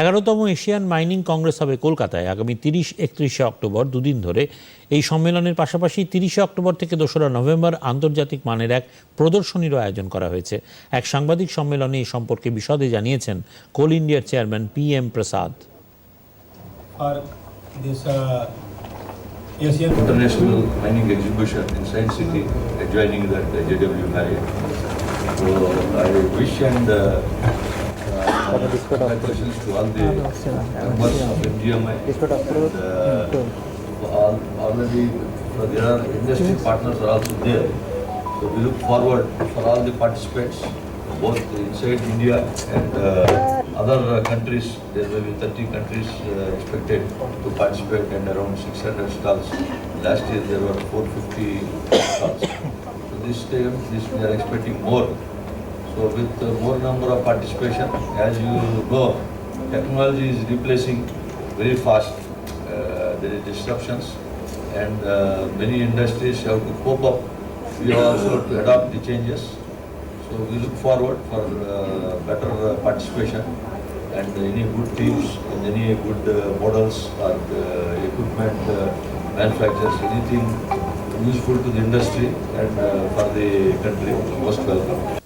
এগারোতম Asian mining Congress হবে কলকাতায় আগামী তিরিশ একত্রিশে অক্টোবর দুদিন ধরে। এই সম্মেলনের পাশাপাশি তিরিশে অক্টোবর থেকে দোসরা নভেম্বর আন্তর্জাতিক মানের এক প্রদর্শনীরও আয়োজন করা হয়েছে। এক সাংবাদিক সম্মেলনে এই সম্পর্কে বিশদে জানিয়েছেন কোল ইন্ডিয়ার chairman P M Prasad. for Asian International Mining Exhibition in Science City adjoining that JW Marriott. So I wish and uh, MGMI. And, uh, all, already uh, there are industry partners are also there. So we look forward for all the participants, both inside India and uh, other countries. There will be 30 countries uh, expected to participate and around 600 stalls. Last year there were 450 stalls. So this time this we are expecting more. So with uh, more number of participation, as you know, technology is replacing very fast. Uh, there is disruptions and uh, many industries have to cope up. We also have to adopt the changes. So we look forward for uh, better uh, participation and any good teams and any good uh, models or uh, equipment uh, manufacturers, anything useful to the industry and uh, for the country, most welcome.